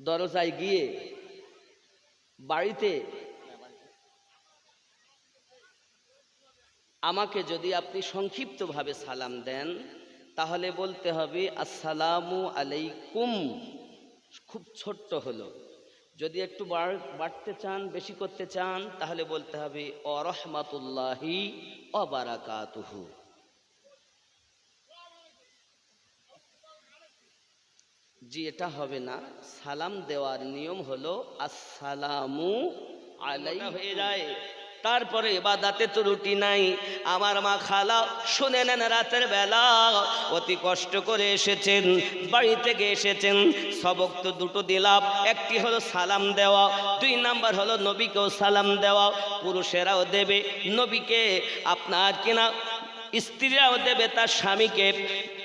দরজায় গিয়ে বাড়িতে আমাকে যদি আপনি সংক্ষিপ্তভাবে সালাম দেন, তাহলে বলতে হবে, আসসালামু আলাইকুম। খুব ছোট্ট হলো। যদি একটু বাড়তে চান, বেশি করতে চান, তাহলে বলতে হবে, অরহমাতুল্লাহি অবারাকাতুহু জি এটা হবে না। সালাম দেওয়ার নিয়ম হলো আসসালামু আলাই হয়ে যায়। তারপরে এবাদাতে তো রুটি নাই। আমার মা খালা শুনে নেন রাতের বেলা। অতি কষ্ট করে এসেছেন বাড়ি থেকে এসেছেন। সবক তো দুটো দিলাম। একটি হলো সালাম দেওয়া দুই নাম্বার হলো নবীকেও সালাম দেওয়া। পুরুষেরাও দেবে নবীকে। আপনার কিনা স্ত্রীরাও দেবে তার স্বামীকে।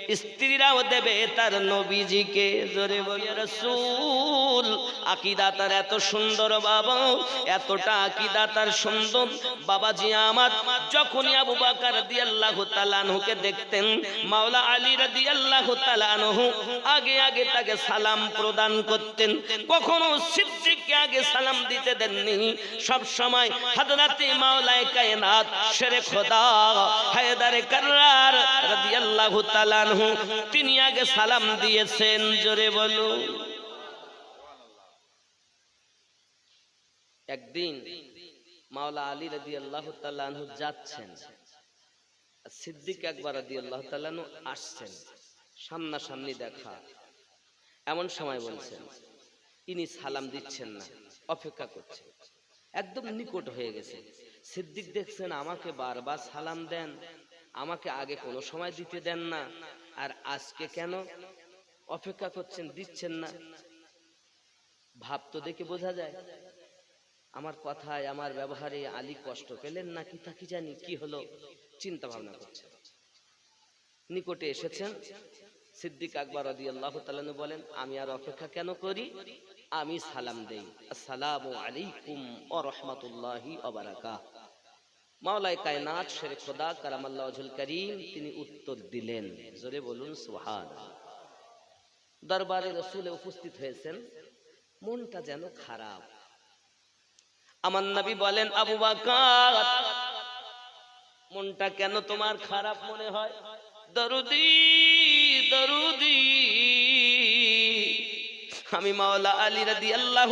স্ত্রীরাও দেবে তার নবীজিকে। জোরে রসুল, আকিদা তার এত সুন্দর বাবা, এতটা আকিদা তার সুন্দর। বাবাজি আমার, যখনই আবু বাকার দিয়াল্লাহু তাআলাহুকে দেখতেন, মাওলা আলী রাদিয়াল্লাহু তাআলাহু আগে আগে তাকে সালাম প্রদান করতেন। কখনো সিদ্দিককে আগে সালাম দিতে দেননি। সব সময় হযরতে মাওলায়ে কায়নাত শেরে খোদা, হায়দারে কাররার রাদিয়াল্লাহু তাআলা আনহু তিনি আগে সালাম দিয়েছেন, জোরে বলো। একদিন মাওলা আলী রাদিয়াল্লাহু তাআলা আনহু যাচ্ছেন সিদ্দিক একবার রাদিয়াল্লাহু তাআলা আনহু আসছেন, সামনাসামনি দেখা। এমন সময় বলছেন, ইনি সালাম দিচ্ছেন না, অপেক্ষা করছেন। একদম নিকট হয়ে গেছে। সিদ্দিক দেখছেন আমাকে বারবার সালাম দেন, আমাকে আগে কোনো সময় দিতে দেন না। আর আজকে কেন অপেক্ষা করছেন, দিচ্ছেন না? ভাব তো দেখে বোঝা যায়। আমার কথায়, আমার ব্যবহারে আলী কষ্ট পেলেন না কি তা কি জানি কি হলো চিন্তা ভাবনা করছেন। নিকটে এসেছেন। সিদ্দিক আকবর রদি আল্লাহ বলেন, আমি আর অপেক্ষা কেন করি? আমি সালাম দেই। আসসালামু আলাইকুম ও রহমতুল্লাহি মাওলাই কায়নাত শেরে খোদা কারামাল্লাহ করিম, তিনি উত্তর দিলেন। জোরে বলুন সুহান দরবারে রসুলে উপস্থিত হয়েছেন। মনটা যেন খারাপ। আমার নবী বলেন, আবু বাকার, মনটা কেন তোমার খারাপ মনে হয়? দরুদি দরুদি আমি মাওলা আলী রাদি আল্লাহ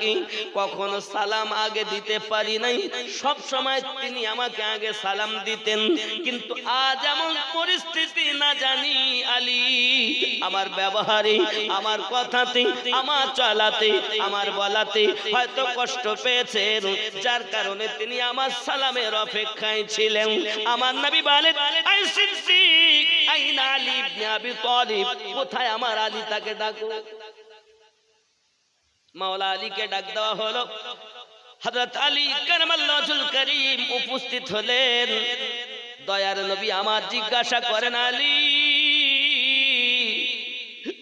কি কখনো সালাম আগে দিতে পারি নাই। সব সময় তিনি আমাকে আগে সালাম দিতেন। কিন্তু আজ এমন পরিস্থিতি না জানি আলী। আমার ব্যবহারে, আমার কথাতে, আমার চলাতে, আমার বলাতে হয়তো কষ্ট পেয়েছেন। যার কারণে তিনি আমার সালামের অপেক্ষায় ছিলেন। আমার নবী তালিব, কোথায় আমার আলী তাকে ডাকো? মাওলা আলীকে ডাক দেওয়া হলো। হযরত আলী নজুল করিম উপস্থিত হলেন। দয়ার নবী আমার জিজ্ঞাসা করেন, আলী,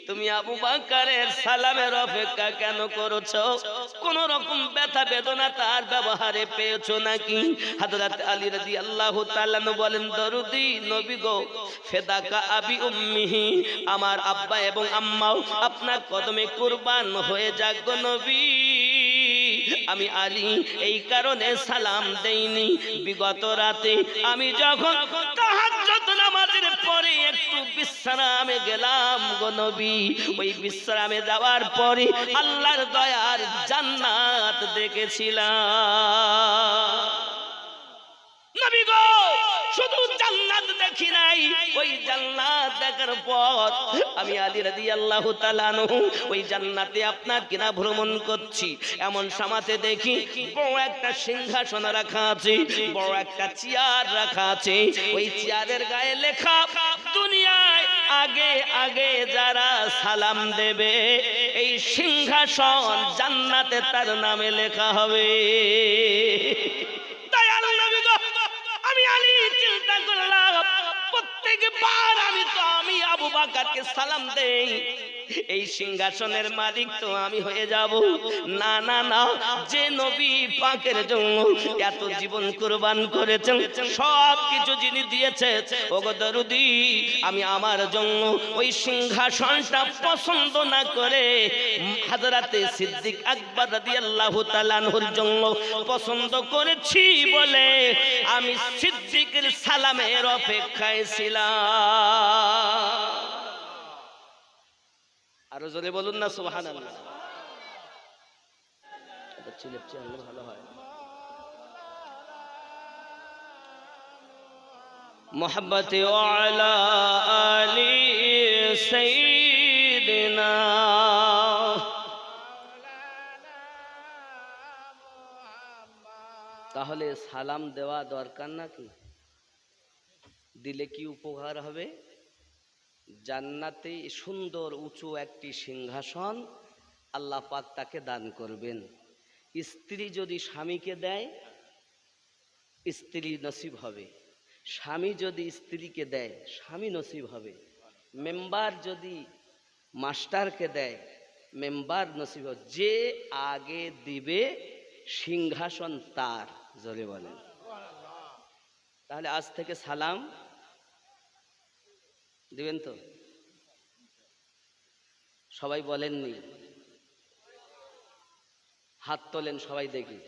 তুমি আবু বাকারের সালামের অপেক্ষা কেন করেছ? কোন রকম ব্যথা বেদনা তার ব্যবহারে পেয়েছ নাকি? হযরত আলী রাদিয়াল্লাহু তাআলা বলেন, দরুদি, নবী গো, ফেদাকা আবি উম্মিহি, আমার আব্বা এবং আম্মাও আপনার কদমে কুরবান হয়ে যাক গো নবী। আমি আলী এই কারণে সালাম দেইনি। বিগত রাতে আমি যখন বিশ্রামে গেলাম গো নবী। ওই বিশ্রামে যাওয়ার পরে আল্লাহর দয়ার জান্নাত দেখেছিলাম। শুধু জান্নাত দেখি নাই। ওই জান্নাত দেখার পর আমি আলী আনহু, ওই জান্নাতে আপনার কিনা ভ্রমণ করছি। এমন সমাতে দেখি বড় একটা সিংহাসন রাখা আছে, বড় একটা চেয়ার রাখা আছে। ওই চেয়ারের গায়ে লেখা দুনিয়ায় আগে আগে যারা সালাম দেবে এই সিংহাসন জান্নাতে তার নামে লেখা হবে। সালাম দেই। এই সিংহাসনের মালিক তো আমি হয়ে যাব। না না না, যে নবী পাকের জন্য এত জীবন কুরবান করেছেন, সব কিছু যিনি দিয়েছে আমি আমার জন্য ওই সিংহাসনটা পছন্দ না করে হাজরাতে সিদ্দিক আকবর রাদিয়াল্লাহু তাআলার জন্য পছন্দ করেছি বলে আমি সিদ্দিকের সালামের অপেক্ষায় ছিলাম। আরও জোরে বলুন না সোহান ভালো হয়। মোহাম্মত আলী তাহলে সালাম দেওয়া দরকার নাকি? দিলে কি উপকার হবে? জান্নাতে সুন্দর উঁচু একটি সিংহাসন আল্লাহ পাক তাকে দান করবেন। স্ত্রী যদি স্বামীকে দেয়, স্ত্রী নসিব হবে। স্বামী যদি স্ত্রীকে দেয়, স্বামী নসিব হবে। মেম্বার যদি মাস্টারকে দেয়, মেম্বার নসিব হবে। যে আগে দিবে, সিংহাসন তার জলে বলেন। তাহলে আজ থেকে সালাম। দিবেন তো? সবাই বলেননি। হাত তোলেন সবাই দেখি।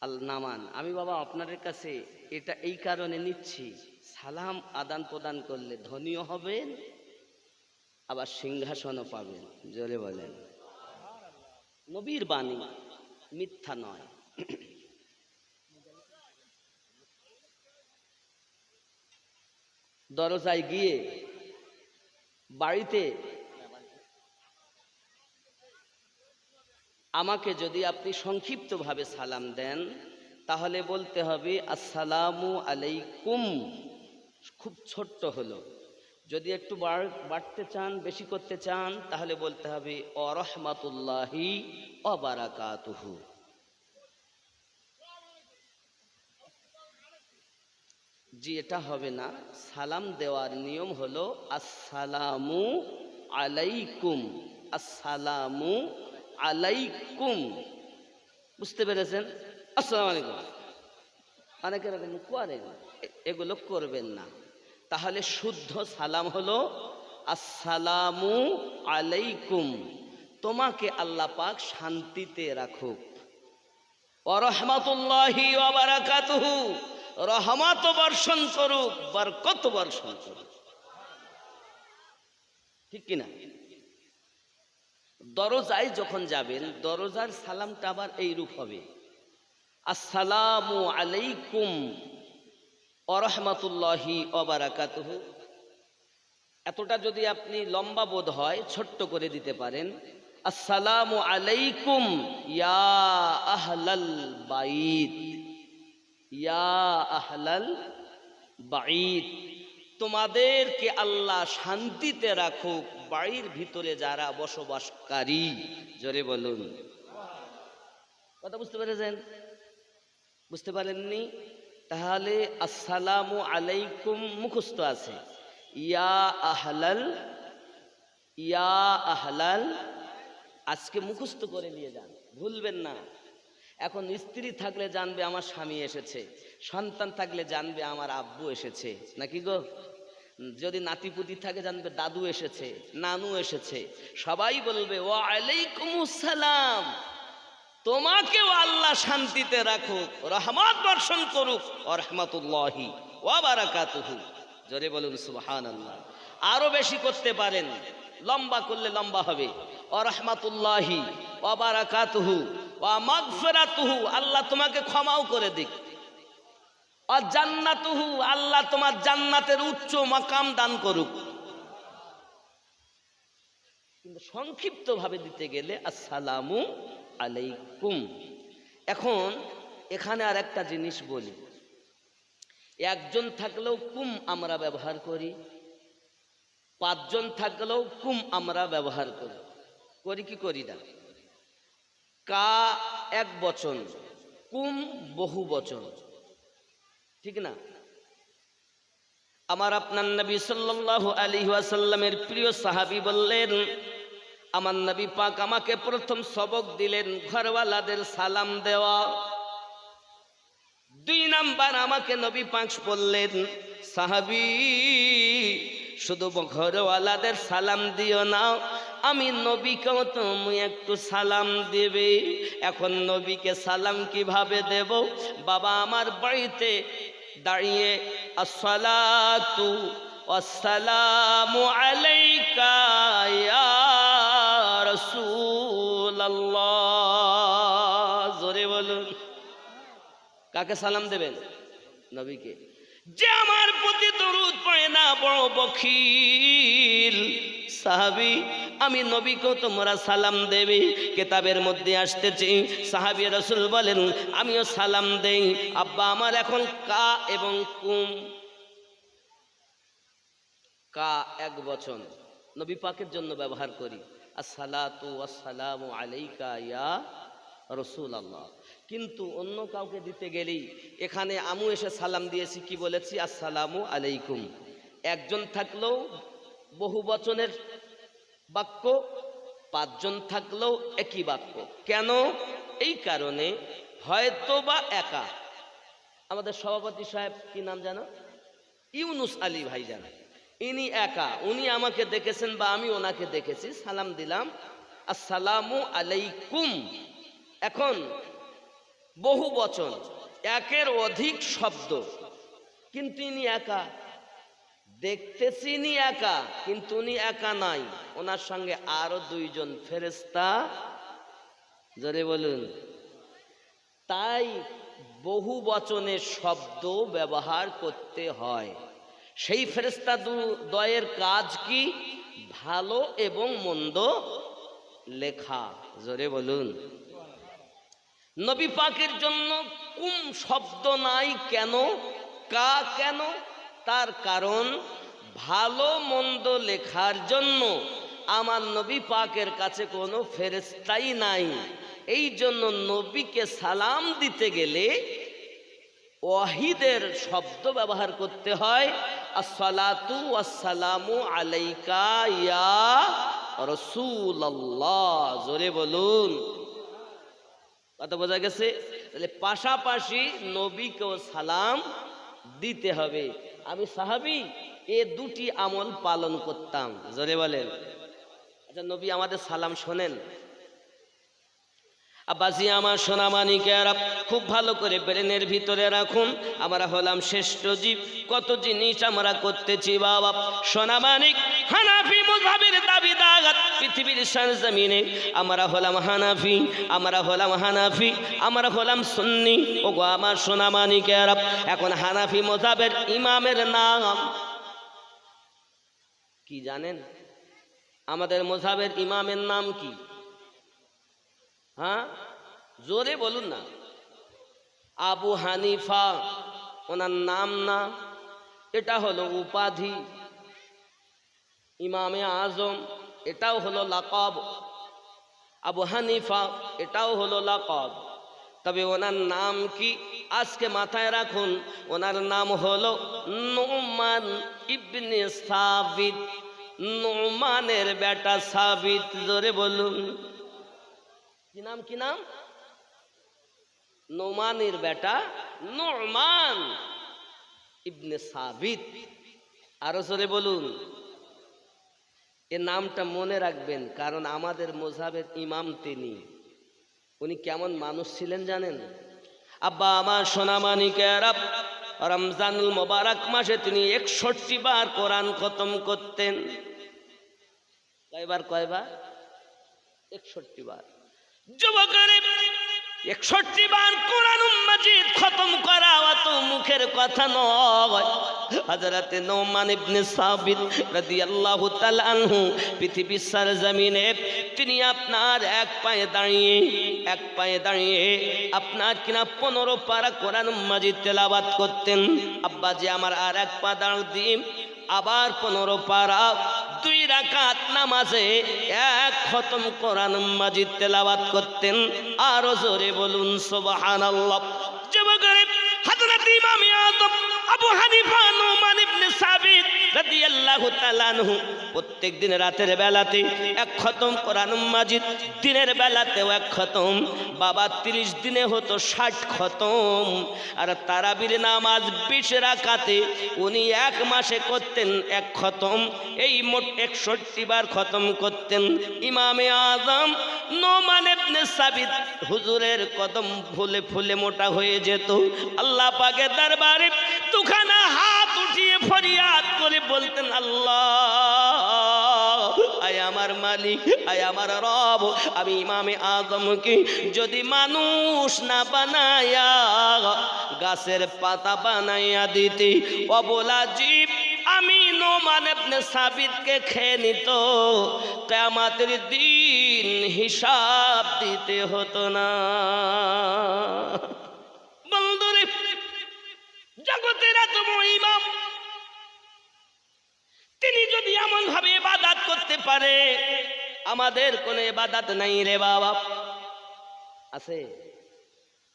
আল নামান, আমি বাবা আপনাদের কাছে এটা এই কারণে নিচ্ছি, সালাম আদান প্রদান করলে ধনীও হবেন, আবার সিংহাসনও পাবেন। জোরে বলেন। নবীর বাণী মিথ্যা নয়। দরজায় গিয়ে বাড়িতে আমাকে যদি আপনি সংক্ষিপ্তভাবে সালাম দেন, তাহলে বলতে হবে, আসসালামু আলাইকুম। খুব ছোট্ট হলো। যদি একটু বাড়তে চান, বেশি করতে চান, তাহলে বলতে হবে, অরহমাতুল্লাহি অবারাকাতুহু জি, এটা হবে না। সালাম দেওয়ার নিয়ম হলো, আসসালামু আলাইকুম আসসালামু আলাইকুম। বুঝতে পেরেছেন? আসসালামু আলাইকুম। অনেকে এরকম করেন, এগুলো করবেন না। তাহলে শুদ্ধ সালাম হলো, আসসালামু আলাইকুম। তোমাকে আল্লাহ পাক শান্তিতে রাখুক। অরহমাতুল্লাহি ওয়াবারাকাতুহু রহমত বর্ষণ করুক, বরকত বর্ষণ করুক। ঠিক কিনা? দরজায় যখন যাবেন, দরজার সালামটা আবার এই রূপ হবে। আসসালামু আলাইকুম অরহমাতুল্লাহি অবারাকাতুহু এতটা যদি আপনি লম্বা বোধ হয়, ছোট্ট করে দিতে পারেন। আসসালামু আলাইকুম ইয়া আহলাল বাইত। ইয়া আহলাল বাইত তোমাদেরকে আল্লাহ শান্তিতে রাখুক। বাড়ির ভিতরে যারা বসবাসকারী, জোরে বলুন। কথা বুঝতে পেরেছেন? বুঝতে পারেননি? তাহলে আসসালামু আলাইকুম মুখস্থ আছে। ইয়া আহলাল ইয়া আহলাল, আজকে মুখস্থ করে নিয়ে যান। ভুলবেন না। এখন স্ত্রী থাকলে জানবে আমার স্বামী এসেছে, সন্তান থাকলে জানবে আমার আব্বু এসেছে, নাকি গো? যদি নাতিপুতি থাকে জানবে দাদু এসেছে, নানু এসেছে, সবাই বলবে ও আলাইকুম সালাম, তোমাকেও আল্লাহ শান্তিতে রাখুক, রহমত বর্ষণ করুক রহমতুল্লাহি ও বারাকাতুহু। জোরে বলুন সুবহান আল্লাহ আরও বেশি করতে পারেন, লম্বা করলে লম্বা হবে, ও রহমাতুল্লাহি, ও বারাকাতুহু। ও মাগফিরাতুহু, আল্লাহ তোমাকে ক্ষমাও করে দিক। ও জান্নাতুহু, আল্লাহ তোমার জান্নাতের উচ্চ মাকাম দান করুক। কিন্তু সংক্ষিপ্ত ভাবে দিতে গেলে, আসসালামু আলাইকুম। এখন এখানে আর একটা জিনিস বলি। একজন থাকলেও কুম আমরা ব্যবহার করি, পাঁচজন থাকলেও কুম আমরা ব্যবহার করি। করি কি করি না? কা এক বচন, কুম বহু বচন। ঠিক না? আমার আপনার নবী সাল্লাল্লাহু আলাইহি ওয়াসাল্লামের প্রিয় সাহাবী বললেন, আমার নবী পাক আমাকে প্রথম সবক দিলেন ঘরওয়ালাদের সালাম দেওয়া। দুই নাম্বার আমাকে নবী পাক বললেন, সাহাবী, শুধু ঘরওয়ালাদের সালাম দিও না আমি নবীকেও তুমি একটু সালাম দেবে। এখন নবীকে সালাম কীভাবে দেব? বাবা আমার বাড়িতে দাঁড়িয়ে, আসসালাতু আসসালামু আলাইকা ইয়া রাসূলুল্লাহ। জোরে বলুন। কাকে সালাম দেবেন? নবীকে। যে আমার প্রতি দরুদ পড়ে না, বড় বখিল সাহাবি। আমি নবীকেও তোমরা সালাম দেবে। কেতাবের মধ্যে আসতেছি, সাহাবি রসুল বলেন, আমিও সালাম দেই। আব্বা আমার এখন কা এবং কুম। কা এক বচন। নবী পাকের জন্য ব্যবহার করি। আসসালাতু আসসালামু আলাইকা ইয়া রসুল আল্লাহ কিন্তু অন্য কাউকে দিতে গেলেই এখানে আমু এসে সালাম দিয়েছি, কি বলেছি? আসসালামু আলাইকুম। একজন থাকলেও বহু বচনের বাক্য, পাঁচজন থাকলেও একই বাক্য। কেন? এই কারণে হয়তো বা একা। আমাদের সভাপতি সাহেব কি নাম জানো ইউনুস আলী ভাইজান ইনি একা। উনি আমাকে দেখেছেন বা আমি ওনাকে দেখেছি। সালাম দিলাম। আসসালামু আলাইকুম। এখন বহু বচন একের অধিক শব্দ। কিন্তু ইনি একা। দেখতেছি ইনি একা, কিন্তু উনি একা নাই। ওনার সঙ্গে আরও দুইজন ফেরেস্তা জোরে বলুন। তাই বহু বচনের শব্দ ব্যবহার করতে হয়। সেই ফেরেস্তা দয়ের কাজ কি? ভালো এবং মন্দ লেখা। জোরে বলুন। নবী পাকের জন্য কুম শব্দ নাই কেন? কা কেন? তার কারণ ভালো মন্দ লেখার জন্য আমার নবী পাকের কাছে কোনো ফেরেস্তাই নাই। এই জন্য নবীকে সালাম দিতে গেলে ওয়াহিদের শব্দ ব্যবহার করতে হয়, আসসালাতু আসসালামু আলাইকা ইয়া রসুল্লাহ জোরে বলুন। কথা বোঝা গেছে? তাহলে পাশাপাশি নবীকেও সালাম দিতে হবে। আমি সাহাবি এ দুটি আমল পালন করতাম। জোরে বলেন। আচ্ছা নবী আমাদের সালাম শোনেন। আব্বাসি আমার সোনামানিকেরা, খুব ভালো করে ব্রেনের ভিতরে রাখুন। আমরা হলাম শ্রেষ্ঠ জীব। কত জিনিস আমরা করতেছি, বাবা। সোনামানিক হানাফি মুজাবির দাবি দাগাত পৃথিবীর সরজমিনে আমরা হলাম হানাফি, আমরা হলাম হানাফি, আমরা হলাম সুন্নি। ও গো আমার সোনামানিকেরা, এখন হানাফি মোজাবের ইমামের নাম। কি জানেন? আমাদের মোজাবের ইমামের নাম কি? হ্যাঁ? জোরে বলুন না। আবু হানিফা, ওনার নাম না, এটা হলো উপাধি। ইমামে আজম, এটাও হলো লাকব। আবু হানিফা, এটাও হলো লাকব। তবে ওনার নাম কি? আজকে মাথায় রাখুন, ওনার নাম হলো নোমান ইবনে সাবিত। নোমানের বেটা সাবিত, জোরে বলুন। কি নাম কি নাম? নোমানের বেটা নোমান ইবনে সাবিত। আরও জোরে বলুন। এ নামটা মনে রাখবেন, কারণ আমাদের মোজাবের ইমাম তিনি। উনি কেমন মানুষ ছিলেন জানেন? আব্বা আমার সোনামানিকেরা রমজানুল মোবারক মাসে তিনি একষট্টি বার কোরআন খতম করতেন। কয়বার কয়বার? একষট্টি বার। তিনি আপনার এক পায়ে দাঁড়িয়ে, এক পায়ে দাঁড়িয়ে আপনার কিনা পনেরো পারা কোরআন মাজিদ তেলাওয়াত করতেন। আব্বা যে আমার আর এক পা দাঁড়িয়ে আবার পনেরো পারা দুই রাকাত নামাজে এক খতম কোরআন মাজিদ তেলাওয়াত করতেন। আরও জোরে বলুন, সুবহানাল্লাহ। যুবকের হযরত ইমাম আবু হানিফা, নোমান ইবনে সাবিত রাদিয়াল্লাহু তাআলা আনহু, প্রত্যেক দিন রাতের বেলাতে এক খতম কোরআন মাজিদ, দিনের বেলাতেও এক খতম, বাবা 30 দিনে হতো 60 খতম। আর তারাবির নামাজ 20 রাকাতে উনি এক মাসে করতেন এক খতম, এই মোট 61 বার খতম করতেন। ইমামে আজম নোমান ইবনে সাবিত হুজুরের কদম ফুলে ফুলে মোটা হয়ে যেত। আল্লাহ পাকের দরবারে হাত উঠিয়ে ফরিয়াদ করে বলতেন, আল্লাহ, আয় আমার মালিক, আয় আমার রব, আমি ইমামে আজমকে যদি মানুষ না বানায়া, গাছের পাতা বানাইয়া দিতে, অবলা জীব আমি নোমান আপনি সাবিতকে খেয়ে নিত কেমাতের দিন হিসাব দিতে হতো না। বন্ধুরে, জগতের এত ইমাম এমন ভাবে ইবাদত করতে পারে? আমাদের কোনো এবাদাত নাই রে বাবা। আছে।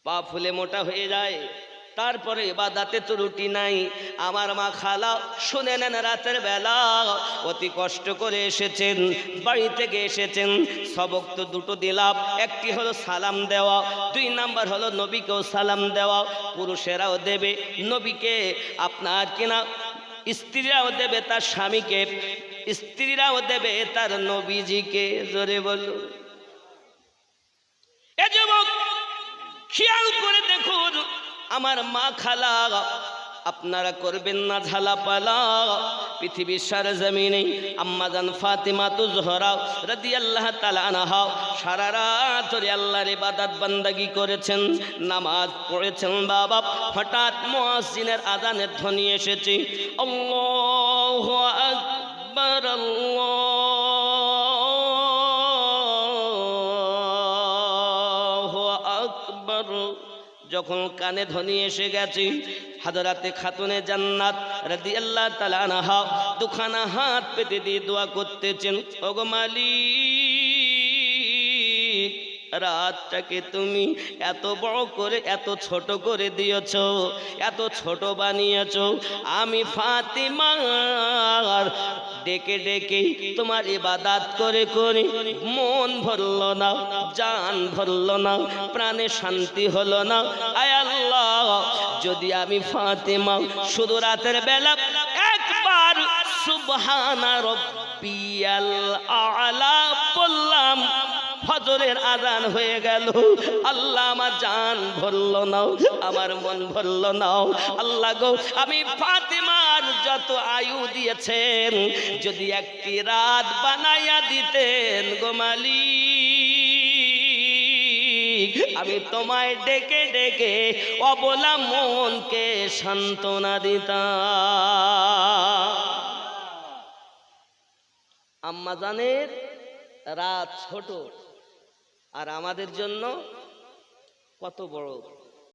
পা ফুলে মোটা হয়ে যায়। তারপরে বাদাতে তো রুটি নাই। আমার মা খালা, শুনে নেন রাতের বেলা। অতি কষ্ট করে এসেছেন, বাড়ি থেকে এসেছেন। সবক তো দুটো দিলাম। একটি হলো সালাম দেওয়া, দুই নাম্বার হলো নবীকেও সালাম দেওয়া। পুরুষেরাও দেবে। নবীকে আপনার কিনা স্ত্রীরাও দেবে তার স্বামীকে, স্ত্রীরাও দেবে তার নবীজিকে। জোরে বলুন এ যুবক, খেয়াল করে দেখুন, আমার মা খালা আপনারা করবেন না ঝালা পালা পৃথিবীর সারা জমিনে আম্মাজান ফাতিমা তু জহরা রাদি আল্লাহ তালানাহা সারা রাত ধরে আল্লাহর ইবাদত বান্দাগি করেছেন, নামাজ পড়েছেন বাবা। হঠাৎ মুয়াজ্জিনের আজানের ধ্বনি এসেছে, আল্লাহু আকবার আল্লাহু আকবার। যখন কানে ধ্বনি এসে গেছে হাদরাতে খাতুনে জান্নাত রাদি আল্লাহ তালানাহা দুখানা হাত পেতে দিয়ে দোয়া করতেছেন, ওগো মালিক, রাতটাকে তুমি এত বড় করে, এত ছোট করে দিয়েছ, এত ছোট বানিয়েছ। আমি ফাতিমার ডেকে ডেকে তোমার ইবাদাত করে করে মন ভরল না, জান ভরল না, প্রাণে শান্তি হলো না। আয় আল্লাহ যদি আমি ফাতেমা, শুধু রাতের বেলা একবার সুবহানা রব্বিয়াল আলা বললাম, ফজরের আজান হয়ে গেল। আল্লাহ আমার জান ভরল নাও, আমার মন ভরল নাও। আল্লাহ গো, আমি ফাতেমার যত আয়ু দিয়েছেন, যদি একটি রাত বানাইয়া দিতেন গোমালি আমি তোমায় ডেকে ডেকে অবলা মনকে সান্ত্বনা দিতা আম্মা জানের রাত ছোট আর আমাদের জন্য কত বড়